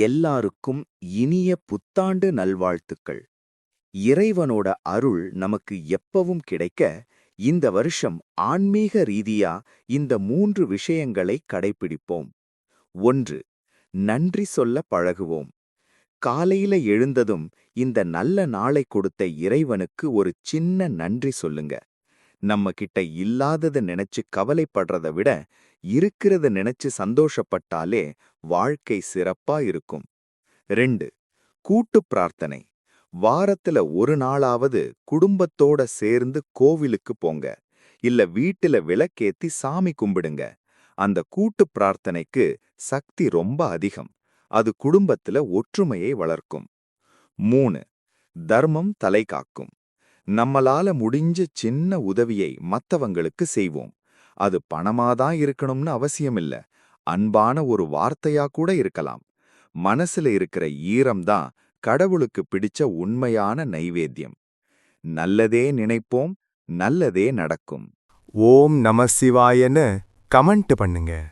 எல்லாருக்கும் இனிய புத்தாண்டு நல்வாழ்த்துக்கள். இறைவனோட அருள் நமக்கு எப்பவும் கிடைக்க இந்த வருஷம் ஆன்மீக ரீதியா இந்த மூன்று விஷயங்களை கடைப்பிடிப்போம் ஒன்று நன்றி சொல்ல பழகுவோம். காலையில எழுந்ததும் இந்த நல்ல நாளை கொடுத்த இறைவனுக்கு ஒரு சின்ன நன்றி சொல்லுங்க. நம்ம கிட்ட இல்லாதத நினைச்சு கவலைப்படுறத விட இருக்கிறத நினைச்சு சந்தோஷப்பட்டாலே வாழ்க்கை சிறப்பா இருக்கும். ரெண்டு கூட்டு பிரார்த்தனை. வாரத்துல ஒரு நாளாவது குடும்பத்தோட சேர்ந்து கோவிலுக்கு போங்க. இல்ல வீட்டுல விளக்கேத்தி சாமி கும்பிடுங்க. அந்த கூட்டு பிரார்த்தனைக்கு சக்தி ரொம்ப அதிகம். அது குடும்பத்துல ஒற்றுமையை வளர்க்கும். மூணு தர்மம் தலை காக்கும். நம்மளால முடிஞ்ச சின்ன உதவியை மத்தவங்களுக்கு செய்வோம். அது பணமாதான் இருக்கணும்னு அவசியமில்ல. அன்பான ஒரு வார்த்தையா கூட இருக்கலாம். மனசுல இருக்கிற ஈரம்தான் கடவுளுக்கு பிடிச்ச உண்மையான நைவேத்தியம். நல்லதே நினைப்போம் நல்லதே நடக்கும். ஓம் நம சிவாயன்னு கமெண்ட் பண்ணுங்க.